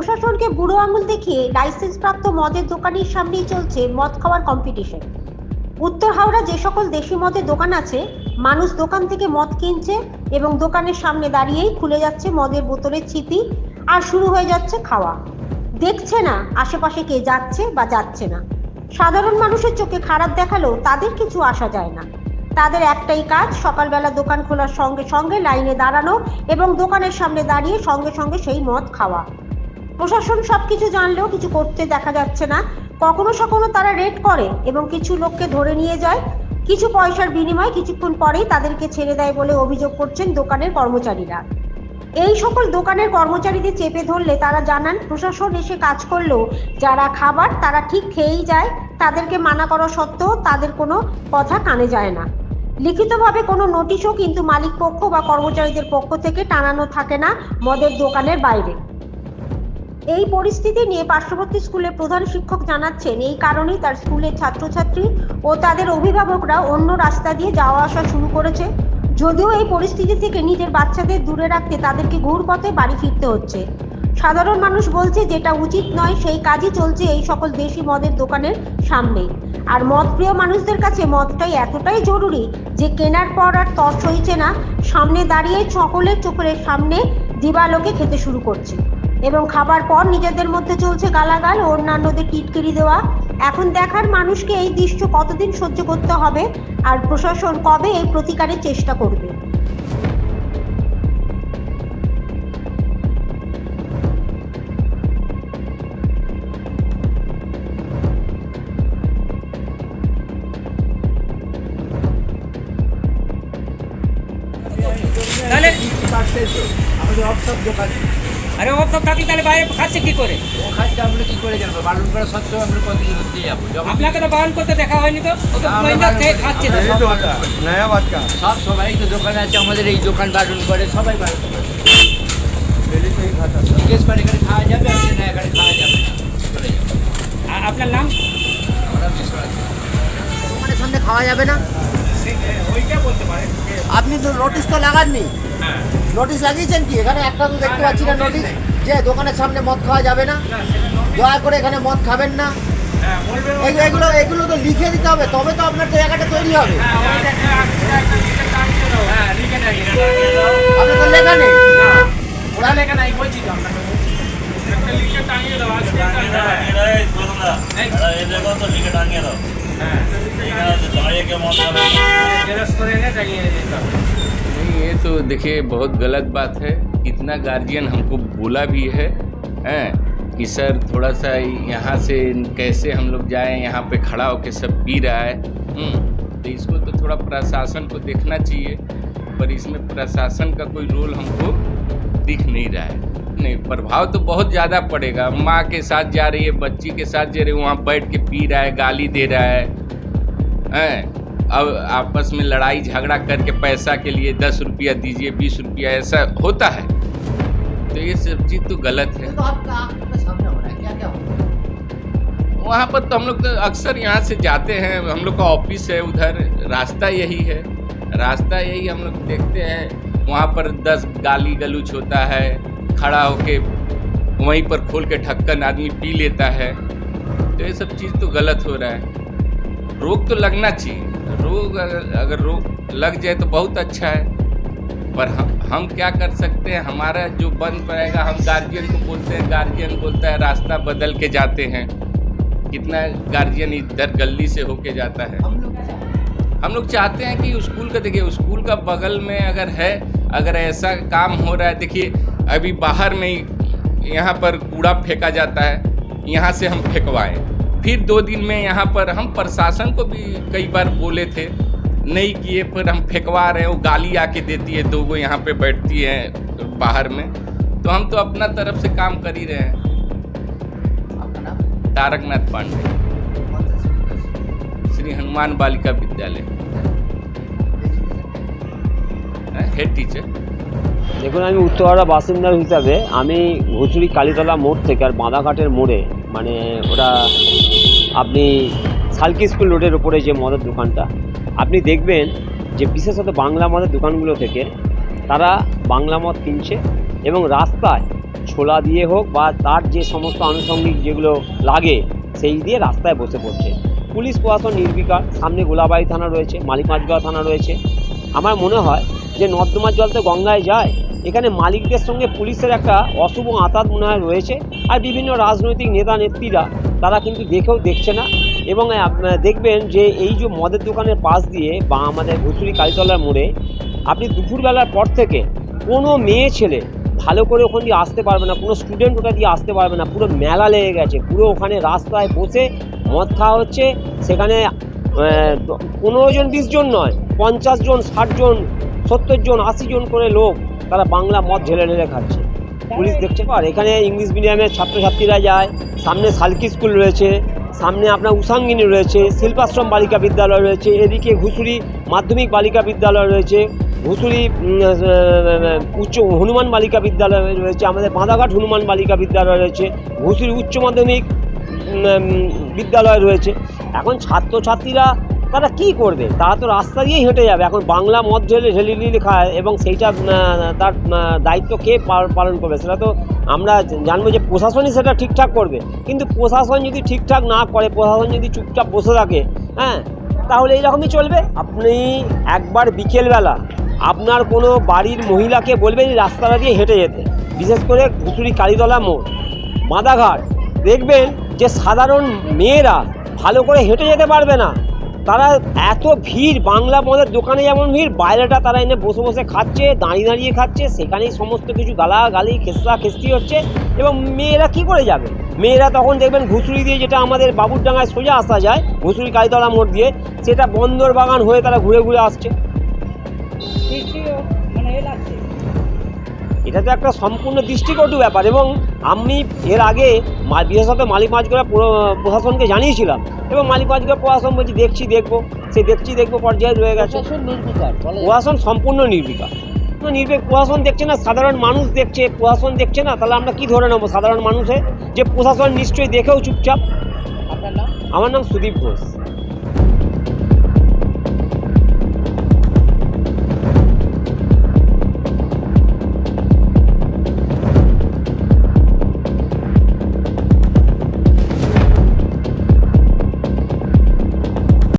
প্রশাসনকে বুড়ো আঙুল দেখিয়ে লাইসেন্স প্রাপ্ত মদের দোকানের সামনেই চলছে মদ খাওয়ার কম্পিটিশন উত্তর হাওড়া যে সকল দেশি মদের দোকান আছে, মানুষ দোকান থেকে মদ কিনছে এবং দোকানের সামনে দাঁড়িয়েই খুলে যাচ্ছে মদের বোতলের ছিপি আর শুরু হয়ে যাচ্ছে খাওয়া। দেখছে না আশেপাশে কে যাচ্ছে বা যাচ্ছে না। সাধারণ মানুষের চোখে খারাপ দেখালেও তাদের কিছু আসা যায় না। তাদের একটাই কাজ, সকালবেলা দোকান খোলার সঙ্গে সঙ্গে লাইনে দাঁড়ানো এবং দোকানের সামনে দাঁড়িয়ে সঙ্গে সঙ্গে সেই মদ খাওয়া। প্রশাসন সব কিছু জানলেও কিছু করতে দেখা যাচ্ছে না। কখনো সখনো তারা রেড করে এবং কিছু লোককে ধরে নিয়ে যায়। কিছু পয়সার বিনিময়ে কিছুক্ষণ পরেই তাদেরকে ছেড়ে দেয় বলে অভিযোগ করছেন দোকানের কর্মচারীরা। এই সকল দোকানের কর্মচারীদের চেপে ধরলে তারা জানান, প্রশাসন এসে কাজ করলেও যারা খাবার, তারা ঠিক খেয়েই যায়। তাদেরকে মানা করা সত্ত্বেও তাদের কোনো কথা কানে যায় না। লিখিতভাবে কোনো নোটিশও কিন্তু মালিক পক্ষ বা কর্মচারীদের পক্ষ থেকে টানানো থাকে না মদের দোকানের বাইরে। এই পরিস্থিতি নিয়ে পার্শ্ববর্তী স্কুলের প্রধান শিক্ষক জানাচ্ছেন, এই কারণেই তার স্কুলের ছাত্রছাত্রী ও তাদের অভিভাবকরা অন্য রাস্তা দিয়ে যাওয়া আসা শুরু করেছে। যদিও এই পরিস্থিতি থেকে নিজের বাচ্চাদের দূরে রাখতে তাদেরকে ঘুর পথে বাড়ি ফিরতে হচ্ছে। সাধারণ মানুষ বলছে, যেটা উচিত নয়, সেই কাজই চলছে এই সকল দেশি মদের দোকানের সামনে। আর মদ প্রিয় মানুষদের কাছে মদটাই এতটাই জরুরি যে কেনার পর আর তর সইছে না, সামনে দাঁড়িয়ে সকলের চোখের সামনে দিবালোকে খেতে শুরু করছে। এবং খাবার পর নিজেদের মধ্যে চলছে গালাগাল, অন্যান্যদের টিটকিরি দেওয়া। এখন দেখার মানুষকে এই দৃশ্য কতদিন সহ্য করতে হবে আর প্রশাসন কবে এই প্রতিকারের চেষ্টা করবে? তাহলে আমাদের অফসব দোকান আরে ও অভাব থাকলে তাহলে বাইরে খাচ্ছে কি করে? ও খাচ্ছে আমরা কি করে জানব? বারণ করা সত্ত্বেও আমরা কতদিন হতে যাব? আপনাকে তো বারণ করতে দেখা হয়নি তো? ও তো মহিন্দার খেয়ে খাচ্ছে সব। সবাই তো দোকানে আছে আমাদের এই দোকান বারণ করে সবাই বারণ করে। এখানে খাওয়া যাবে? আর না এখানে খাওয়া যাবে আপনার নাম? আমার নাম মানে সন্ধ্যে খাওয়া যাবে না? আপনি তো নোটিশ তো লাগাননি। নোটিশ লাগিয়েছেন কি? এখানে একটা তো দেখতে পাচ্ছি না নোটিশ যে দোকানের সামনে মদ খাওয়া যাবে না। দয়া করে এখানে মদ খাবেন না। এগুলো এগুলো এগুলো তো লিখে দিতে হবে। তবে তো আপনার জায়গাটা তৈরি হবে। আপনার তো লেখা নেই। ওরা লেখা নাই বলছি তো আপনাকে। नहीं, ये तो देखिए, बहुत गलत बात है। इतना गार्जियन हमको बोला भी है, हैं, कि सर थोड़ा सा यहाँ से कैसे हम लोग जाएँ, यहाँ पे खड़ा होके सब पी रहा है। हम्म, तो इसको तो थोड़ा प्रशासन को देखना चाहिए, पर इसमें प्रशासन का कोई रोल हमको दिख नहीं रहा है। नहीं प्रभाव तो बहुत ज़्यादा पड़ेगा। माँ के साथ जा रही है बच्ची के साथ जा रही है वहाँ बैठ के पी रहा है गाली दे रहा है। हैं? अब आपस में लड़ाई झगड़ा करके पैसा के लिए दस रुपया दीजिए बीस रुपया ऐसा होता है। तो ये सब चीज़ तो गलत है। तो वहाँ पर तो हम लोग तो अक्सर यहाँ से जाते हैं हम लोग का ऑफ़िस है उधर रास्ता यही है। रास्ता यही हम लोग देखते हैं वहाँ पर दस गाली गलूच होता है। खड़ा होके वहीं पर खोल के ढक्कन आदमी पी लेता है। तो ये सब चीज़ तो गलत हो रहा है। रोग तो लगना चाहिए। रोग अगर अगर रोग लग जाए तो बहुत अच्छा है। पर हम हम क्या कर सकते हैं? हमारा जो बंद पड़ेगा हम गार्जियन को बोलते हैं गार्जियन बोलता है रास्ता बदल के जाते हैं। कितना गार्जियन इधर गली से होके जाता है। हम लोग हम लोग चाहते हैं कि स्कूल का देखिए स्कूल का बगल में अगर है अगर ऐसा काम हो रहा है देखिए अभी बाहर में यहाँ पर कूड़ा फेंका जाता है यहाँ से हम फेंकवाएँ। फिर दो दिन में यहाँ पर हम प्रशासन को भी कई बार बोले थे नहीं किए पर हम फेंकवा रहे हैं वो गाली आके देती है दो गो यहाँ पे बैठती है बाहर में। तो हम तो अपना तरफ़ से काम कर ही रहे हैं। तारकनाथ पांडे। श्री हनुमान बालिका विद्यालय। Head teacher. দেখুন, আমি উত্তরহারা বাসিন্দা হিসাবে আমি ঘুচুরি কালীতলা মোড় থেকে আর বাঁধাঘাটের মোড়ে মানে ওটা আপনি সালকি স্কুল রোডের ওপরে যে মদের দোকানটা, আপনি দেখবেন যে বিশেষত বাংলা মদের দোকানগুলো থেকে তারা বাংলা মদ কিনছে এবং রাস্তায় ছোলা দিয়ে হোক বা তার যে সমস্ত আনুষঙ্গিক যেগুলো লাগে, সেই দিয়ে রাস্তায় বসে পড়ছে। পুলিশ প্রশাসন নির্বিকার, সামনে গোলাবাড়ি থানা রয়েছে মালিকমাজগাঁও থানা রয়েছে। আমার মনে হয় যে নর্দমার জল তো গঙ্গায় যায়, এখানে মালিকদের সঙ্গে পুলিশের একটা অশুভ আতাত মনে হয় রয়েছে। আর বিভিন্ন রাজনৈতিক নেতা, নেত্রীরা, তারা কিন্তু দেখেও দেখছে না। এবং দেখবেন যে এই যে মদের দোকানের পাশ দিয়ে বা আমাদের ঘুষুরি কালীতলার মোড়ে, আপনি দুপুরবেলার পর থেকে কোনো মেয়ে, ছেলে ভালো করে ওখান দিয়ে আসতে পারবে না, কোনো স্টুডেন্ট ওটা দিয়ে আসতে পারবে না, পুরো মেলা লেগে গেছে। পুরো ওখানে রাস্তায় বসে মদ খাওয়া হচ্ছে, সেখানে পনেরো জন, বিশ জন নয়, পঞ্চাশ জন, ষাট জন সত্তর জন, আশি জন করে লোক তারা বাংলা মদ ঢেলে ঢেলে খাচ্ছে। পুলিশ দেখছে আর এখানে ইংলিশ মিডিয়ামের ছাত্রছাত্রীরা যায়, সামনে সালকি স্কুল রয়েছে, সামনে আপনার উষাঙ্গিনী রয়েছে, শিল্পাশ্রম বালিকা বিদ্যালয় রয়েছে, এদিকে ঘুষুরি মাধ্যমিক বালিকা বিদ্যালয় রয়েছে, ঘুষুরি উচ্চ হনুমান বালিকা বিদ্যালয় রয়েছে, আমাদের বাঁধাঘাট হনুমান বালিকা বিদ্যালয় রয়েছে, ঘুষুরি উচ্চ মাধ্যমিক বিদ্যালয় রয়েছে। এখন ছাত্রছাত্রীরা তারা কি করবে? তারা তো রাস্তা দিয়েই হেঁটে যাবে। এখন বাংলা মদ ঢেলে ঢেলে ঢেলে খায় এবং সেইটা তার দায়িত্ব কে পালন করবে? সেটা তো আমরা জানব যে প্রশাসনই সেটা ঠিকঠাক করবে। কিন্তু প্রশাসন যদি ঠিকঠাক না করে, প্রশাসন যদি চুপচাপ বসে থাকে হ্যাঁ তাহলে এইরকমই চলবে? আপনি একবার বিকেলবেলা আপনার কোনো বাড়ির মহিলাকে বলবেন রাস্তাটা দিয়ে হেঁটে যেতে। বিশেষ করে ঘুষুরি কালীতলা মোড় মাদাঘাট দেখবেন যে সাধারণ মেয়েরা ভালো করে হেঁটে যেতে পারবে না। তারা এত ভিড়, বাংলা মদের দোকানে যেমন ভিড়, বাইরেটা তারা এনে বসে বসে খাচ্ছে, দাঁড়িয়ে দাঁড়িয়ে খাচ্ছে, সেখানেই সমস্ত কিছু গালা গালি খেসরা খেস্তি হচ্ছে এবং মেয়েরা কি করে যাবে? মেয়েরা তখন দেখবেন ঘুষুরি দিয়ে যেটা আমাদের বাবুরডাঙ্গায় সোজা আসা যায় ঘুষুরি কালীতলা মোড় দিয়ে, সেটা বন্দর বাগান হয়ে তারা ঘুরে ঘুরে আসছে। মানে এটা তো একটা সম্পূর্ণ দৃষ্টিকটু ব্যাপার এবং আমি এর আগে বিশেষত মালিক মাছগুলা প্রশাসনকে জানিয়েছিলাম এবং মালিক মাছগুলা প্রশাসন বলছি দেখছি দেখব। সে দেখছি দেখব পর্যায়ে রয়ে গেছে। নির্বিকার প্রশাসন সম্পূর্ণ নির্বিকার। নির্বিক প্রশাসন দেখছে না সাধারণ মানুষ দেখছে প্রশাসন দেখছে না তাহলে আমরা কি ধরে নেব সাধারণ মানুষে? যে প্রশাসন নিশ্চয়ই দেখেও চুপচাপ। আমার নাম সুদীপ ঘোষ।